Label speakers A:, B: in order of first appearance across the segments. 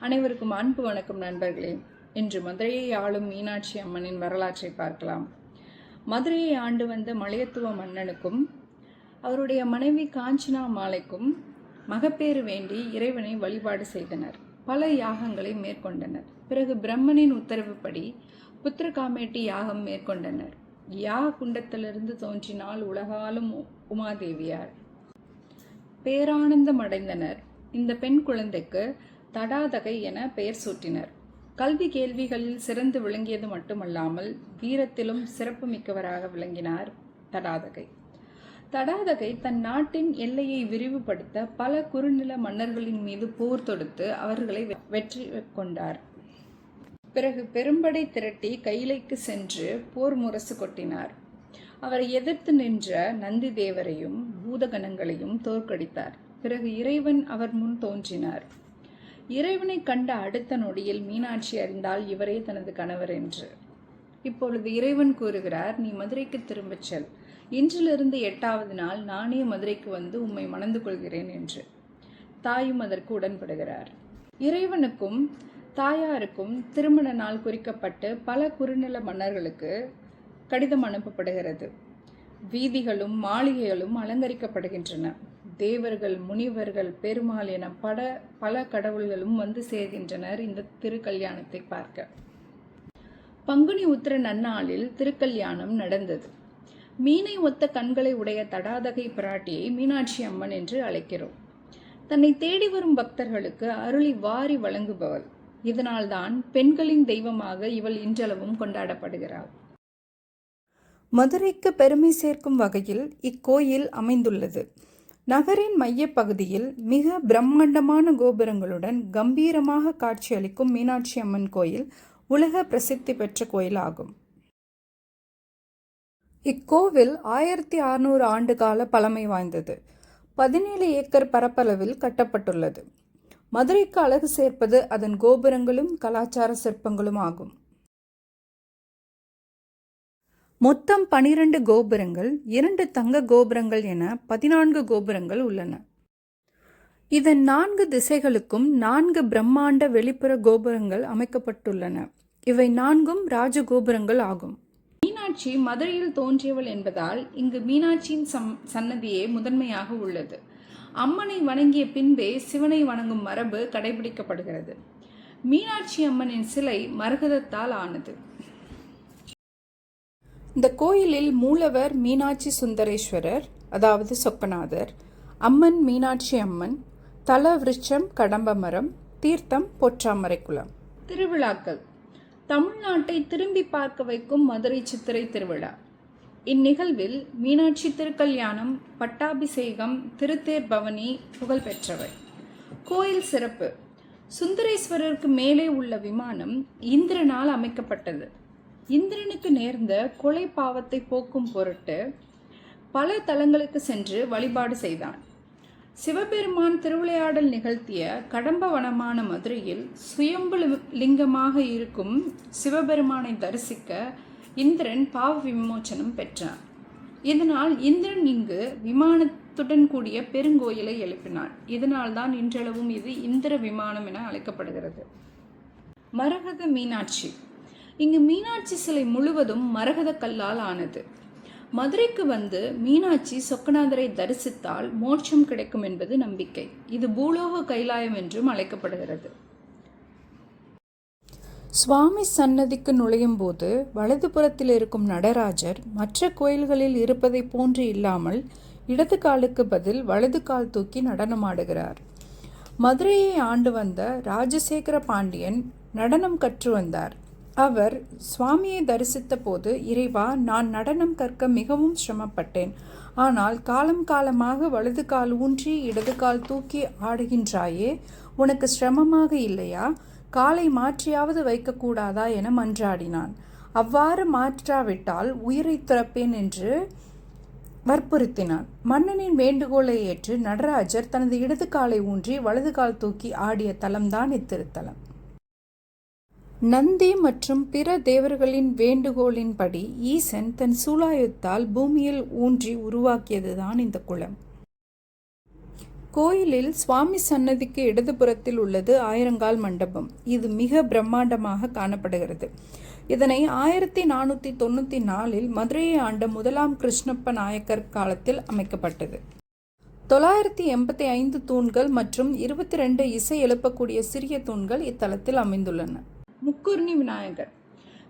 A: அனைவருக்கும் அன்பு வணக்கம் நண்பர்களே. இன்று மதுரையை ஆளும் மீனாட்சி அம்மனின் வரலாற்றை பார்க்கலாம். மதுரையை ஆண்டு வந்த மலையத்துவ மன்னனுக்கும் அவருடைய மனைவி காஞ்சனா மாலைக்கும் மகப்பேறு வேண்டி இறைவனை வழிபாடு செய்தனர். பல யாகங்களை மேற்கொண்டனர். பிறகு பிரம்மனின் உத்தரவுப்படி புத்திரகாமேட்டி யாகம் மேற்கொண்டனர். யாக குண்டத்திலிருந்து தோன்றினால் உலகாலும் உமாதேவியார். பேரானந்தம் அடைந்தனர். இந்த பெண் குழந்தைக்கு தடாதகை என பெயர் சூட்டினர். கல்வி கேள்விகளில் சிறந்து விளங்கியது மட்டுமல்லாமல் வீரத்திலும் சிறப்பு மிக்கவராக விளங்கினார் தடாதகை. தடாதகை தன் நாட்டின் எல்லையை விரிவுபடுத்த பல குறுநில மன்னர்களின் மீது போர் தொடுத்து அவர்களை வெ- வெற்றி கொண்டார். பிறகு பெரும்படை திரட்டி கைலைக்கு சென்று போர் முரசு கொட்டினார். அவரை எதிர்த்து நின்ற நந்தி தேவரையும் பூதகணங்களையும் தோற்கடித்தார். பிறகு இறைவன் அவர் முன் தோன்றினார். இறைவனை கண்ட அடுத்த நொடியில் மீனாட்சி அறிந்தால் இவரே தனது கணவர் என்று. இப்பொழுது இறைவன் கூறுகிறார் நீ மதுரைக்கு திரும்பச் செல். இன்றிலிருந்து எட்டாவது நாள் நானே மதுரைக்கு வந்து உம்மை மணந்து கொள்கிறேன் என்று. தாயும் அதற்கு உடன்படுகிறார். இறைவனுக்கும் தாயாருக்கும் திருமண நாள் குறிக்கப்பட்டு பல குறுநில மன்னர்களுக்கு கடிதம் அனுப்பப்படுகிறது. வீதிகளும் மாளிகைகளும் அலங்கரிக்கப்படுகின்றன. தேவர்கள் முனிவர்கள் பெருமாள் என பட பல கடவுள்களும் வந்து சேர்கின்றனர் இந்த திருக்கல்யாணத்தை பார்க்க. பங்குனி உத்திர நன்னாளில் திருக்கல்யாணம் நடந்தது. மீனை ஒத்த கண்களை உடைய தடாதகை பிராட்டியை மீனாட்சி அம்மன் என்று அழைக்கிறோம். தன்னை தேடி வரும் பக்தர்களுக்கு அருளி வாரி வழங்குபவள். இதனால்தான் பெண்களின் தெய்வமாக இவள் இன்றளவும் கொண்டாடப்படுகிறாள்.
B: மதுரைக்கு பெருமை சேர்க்கும் வகையில் இக்கோயில் அமைந்துள்ளது. நகரின் மையப்பகுதியில் மிக பிரம்மாண்டமான கோபுரங்களுடன் கம்பீரமாக காட்சியளிக்கும் மீனாட்சி அம்மன் கோயில் உலக பிரசித்தி பெற்ற கோயிலாகும். இக்கோவில் ஆயிரத்தி அறுநூறு ஆண்டு கால பழமை வாய்ந்தது. பதினேழு ஏக்கர் பரப்பளவில் கட்டப்பட்டுள்ளது. மதுரைக்கு அழகு சேர்ப்பது அதன் கோபுரங்களும் கலாச்சார சிற்பங்களும் ஆகும். மொத்தம் பனிரெண்டு கோபுரங்கள் இரண்டு தங்க கோபுரங்கள் என பதினான்கு கோபுரங்கள் உள்ளன. இதன் நான்கு திசைகளுக்கும் நான்கு பிரம்மாண்ட வெளிப்புற கோபுரங்கள் அமைக்கப்பட்டுள்ளன. இவை நான்கும் ராஜகோபுரங்கள் ஆகும்.
A: மீனாட்சி மதுரையில் தோன்றியவள் என்பதால் இங்கு மீனாட்சியின் சம் சன்னதியே முதன்மையாக உள்ளது. அம்மனை வணங்கிய பின்பே சிவனை வணங்கும் மரபு கடைபிடிக்கப்படுகிறது. மீனாட்சி அம்மனின் சிலை மரகதத்தால் ஆனது.
B: இந்த கோயிலில் மூலவர் மீனாட்சி சுந்தரேஸ்வரர் அதாவது சொக்கநாதர் அம்மன் மீனாட்சி அம்மன் தல விருட்சம் கடம்ப மரம் தீர்த்தம் பொற்றாமரை குளம்.
A: திருவிழாக்கள். தமிழ்நாட்டை திரும்பி பார்க்க வைக்கும் மதுரை சித்திரை திருவிழா. இந்நிகழ்வில் மீனாட்சி திருக்கல்யாணம் பட்டாபிஷேகம் திருத்தேர் பவனி புகழ்பெற்றவை கோயில் சிறப்பு. சுந்தரேஸ்வரருக்கு மேலே உள்ள விமானம் இந்திரனால் அமைக்கப்பட்டது. இந்திரனுக்கு நேர்ந்த கொலை பாவத்தை போக்கும் பொருட்டு பல தலங்களுக்கு சென்று வழிபாடு செய்தான். சிவபெருமான் திருவிளையாடல் நிகழ்த்திய கடம்ப வனமான மதுரையில் சுயம்பு லிங்கமாக இருக்கும் சிவபெருமானை தரிசிக்க இந்திரன் பாவ விமோச்சனம் பெற்றான். இதனால் இந்திரன் இங்கு விமானத்துடன் கூடிய பெருங்கோயிலை எழுப்பினான் இதனால் தான் இன்றளவும் இது இந்திர விமானம் என அழைக்கப்படுகிறது. மரகத மீனாட்சி. இங்கு மீனாட்சி சிலை முழுவதும் மரகத கல்லால் ஆனது. மதுரைக்கு வந்து மீனாட்சி சொக்கநாதரை தரிசித்தால் மோட்சம் கிடைக்கும் என்பது நம்பிக்கை. இது பூலோக கைலாயம் என்றும் அழைக்கப்படுகிறது.
B: சுவாமி சன்னதிக்கு நுழையும் போது வலதுபுறத்தில் இருக்கும் நடராஜர் மற்ற கோயில்களில் இருப்பதை போன்று இல்லாமல் இடது காலுக்கு பதில் வலது கால் தூக்கி நடனமாடுகிறார். மதுரையை ஆண்டு வந்த ராஜசேகர பாண்டியன் நடனம் கற்று வந்தார். அவர் சுவாமியை தரிசித்த போது இறைவா நான் நடனம் கற்க மிகவும் சிரமப்பட்டேன். ஆனால் காலம் காலமாக வலது கால் ஊன்றி இடது கால் தூக்கி ஆடுகின்றாயே உனக்கு சிரமமாக இல்லையா? காலை மாற்றியாவது வைக்கக்கூடாதா? என மன்றாடினான். அவ்வாறு மாற்றாவிட்டால் உயிரை துறப்பேன் என்று வற்புறுத்தினான். மன்னனின் வேண்டுகோளை ஏற்று நடராஜர் தனது இடது காலை ஊன்றி வலது கால் தூக்கி ஆடிய தலம்தான் இத்திருத்தலம். நந்தி மற்றும் பிற தேவர்களின் வேண்டுகோளின்படி ஈசன் தன் சூலாயுத்தால் பூமியில் ஊன்றி உருவாக்கியதுதான் இந்த குளம். கோயிலில் சுவாமி சன்னதிக்கு இடதுபுறத்தில் உள்ளது ஆயிரங்கால் மண்டபம். இது மிக பிரம்மாண்டமாக காணப்படுகிறது. இதனை ஆயிரத்தி நானூற்றி தொண்ணூற்றி நாலில் மதுரையை ஆண்ட முதலாம் கிருஷ்ணப்ப நாயக்கர் காலத்தில் அமைக்கப்பட்டது. தொள்ளாயிரத்தி எண்பத்தி ஐந்து தூண்கள் மற்றும் இருபத்தி ரெண்டு இசை எழுப்பக்கூடிய சிறிய தூண்கள் இத்தலத்தில் அமைந்துள்ளன.
A: முக்குர்ணி விநாயகர்.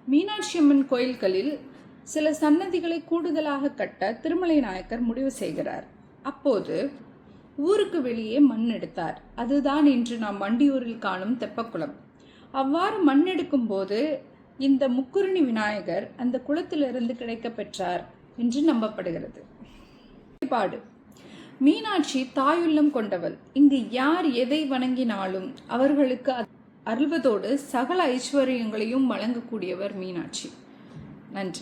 A: மீனாட்சி அம்மன் கோயில்களில் சில சன்னதிகளை கூடுதலாக கட்ட திருமலை நாயக்கர் முடிவு செய்கிறார். அப்போது ஊருக்கு வெளியே மண் எடுத்தார். அதுதான் இன்று நாம் வண்டியூரில் காணும் தெப்பக்குளம். அவ்வாறு மண் எடுக்கும் போது இந்த முக்குருணி விநாயகர் அந்த குளத்திலிருந்து கிடைக்கப் பெற்றார் என்று நம்பப்படுகிறது. வழிபாடு. மீனாட்சி தாயுள்ளம் கொண்டவள். இங்கு யார் எதை வணங்கினாலும் அவர்களுக்கு அருள்வதோடு சகல ஐஸ்வர்யங்களையும் வழங்கக்கூடியவர் மீனாட்சி. நன்றி.